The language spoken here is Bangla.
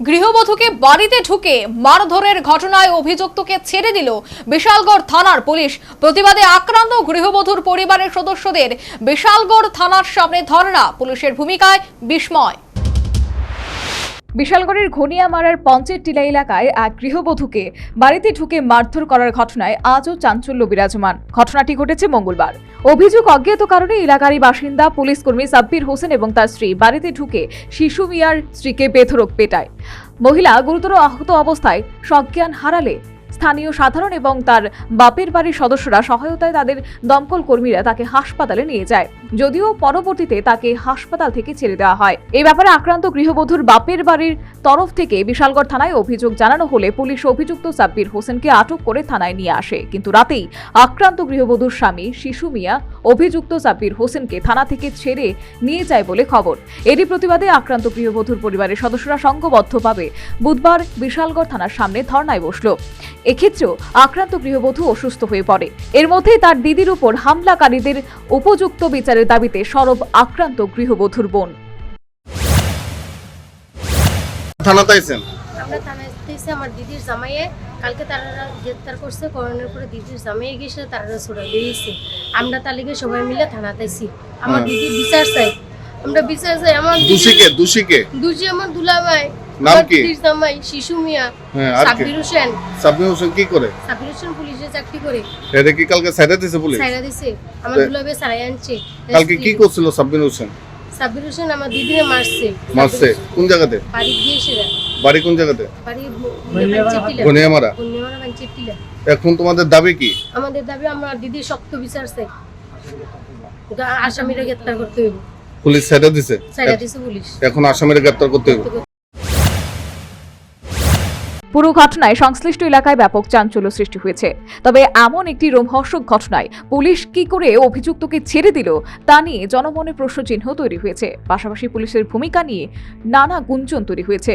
গৃহবধূকে বাড়িতে ঢুকে মারধরের ঘটনায় অভিযুক্তকে ছেড়ে দিল বিশালগড় থানার পুলিশ। প্রতিবাদে আক্রান্ত গৃহবধূর পরিবারের সদস্যদের বিশালগড় থানার সামনে ধর্ণা, পুলিশের ভূমিকায় বিস্ময়। বিশালগড়ের ঘনিয়ামারার পঞ্চের টিলা এলাকায় এক গৃহবধূকে বাড়িতে ঢুকে মারধর করার ঘটনায় আজও চাঞ্চল্য বিরাজমান। ঘটনাটি ঘটেছে মঙ্গলবার। অভিযোগ অজ্ঞাত কারণে এলাকারই বাসিন্দা, পুলিশ কর্মী সাব্বির হোসেন এবং তার স্ত্রী বাড়িতে ঢুকে শিশু মিয়ার স্ত্রীকে বেধরক পেটায়। মহিলা গুরুতর আহত অবস্থায় সজ্ঞান হারালে স্থানীয় সাধারণ এবং তার বাপের বাড়ির সদস্যরা সহায়তায় তাদের দমকল কর্মীরা তাকে হাসপাতালে নিয়ে যায়। যদিও পরবর্তীতে তাকে হাসপাতাল থেকে ছেড়ে দেওয়া হয়। এ ব্যাপারে আক্রান্ত গৃহবধূর বাপের বাড়ির তরফ থেকে বিশালগড় থানায় অভিযোগ জানানো হলে পুলিশ অভিযুক্ত সাব্বির হোসেনকে আটক করে থানায় নিয়ে আসে। কিন্তু রাতেই আক্রান্ত গৃহবধূর স্বামী শিশু মিয়া অভিযুক্ত সাব্বির হোসেনকে থানা থেকে ছেড়ে নিয়ে যায় বলে খবর। এরই প্রতিবাদে আক্রান্ত গৃহবধূর পরিবারের সদস্যরা সংঘবদ্ধভাবে বুধবার বিশালগড় থানার সামনে ধর্নায় বসল। এক্ষেত্রেও আক্রান্ত গৃহবধূ অসুস্থ হয়ে পড়ে। এর মধ্যেই তার দিদির উপর হামলাকারীদের উপযুক্ত বিচারের দাবিতে সরব আক্রান্ত গৃহবধূর বোন। থানাতে আমার দিদির জামাইয়ে কালকে তারা গ্রেপ্তার করছে করোনার পরে দিদির জামাইয়ে গেছে তারা ছোড়া বেরিয়েছে আমরা তালিকে সবাই মিলে থানাতে আইছি। আমার হ্যাঁ। দিদি বিচার চাই। আমরা বিচার চাই। আমার দোষীকে দোষীকে। দুজি আমার দুলাভাই। নাম কি? জামাই শিশু মিয়া। হ্যাঁ সাব্বির হোসেন। সাবমিট হোসেন কি করে? সাব্বির হোসেন পুলিশে চাকরি করে। এটা কি কালকে সাইডে দিছে পুলিশ? সাইরা দিছে। আমার তে- দুলাভাই সারাই আনছে। কালকে কি করছিল সাবমিট হোসেন? সাব্বির হোসেন আমার দিদিরে মারছে। মারছে। কোন জায়গাতে? বাড়ি গিয়েছে বাড়ি কোন জায়গাতে? বাঞ্চেটিলা এখন তোমাদের দাবি কি? আমাদের দাবি আমার দিদির শক্ত বিচার চাই। আসামিরা গ্রেপ্তার করতে হইব। পুলিশ সাইডে দিছে? সাইডা দিছে পুলিশ। এখন আসামিরা গ্রেপ্তার করতে হবে পুরো ঘটনায় সংশ্লিষ্ট এলাকায় ব্যাপক চাঞ্চল্য সৃষ্টি হয়েছে। তবে এমন একটি রোমহর্ষক ঘটনায় পুলিশ কি করে অভিযুক্তকে ছেড়ে দিল তা নিয়ে জনমনে প্রশ্নচিহ্ন তৈরি হয়েছে। পাশাপাশি পুলিশের ভূমিকা নিয়ে নানা গুঞ্জন তৈরি হয়েছে।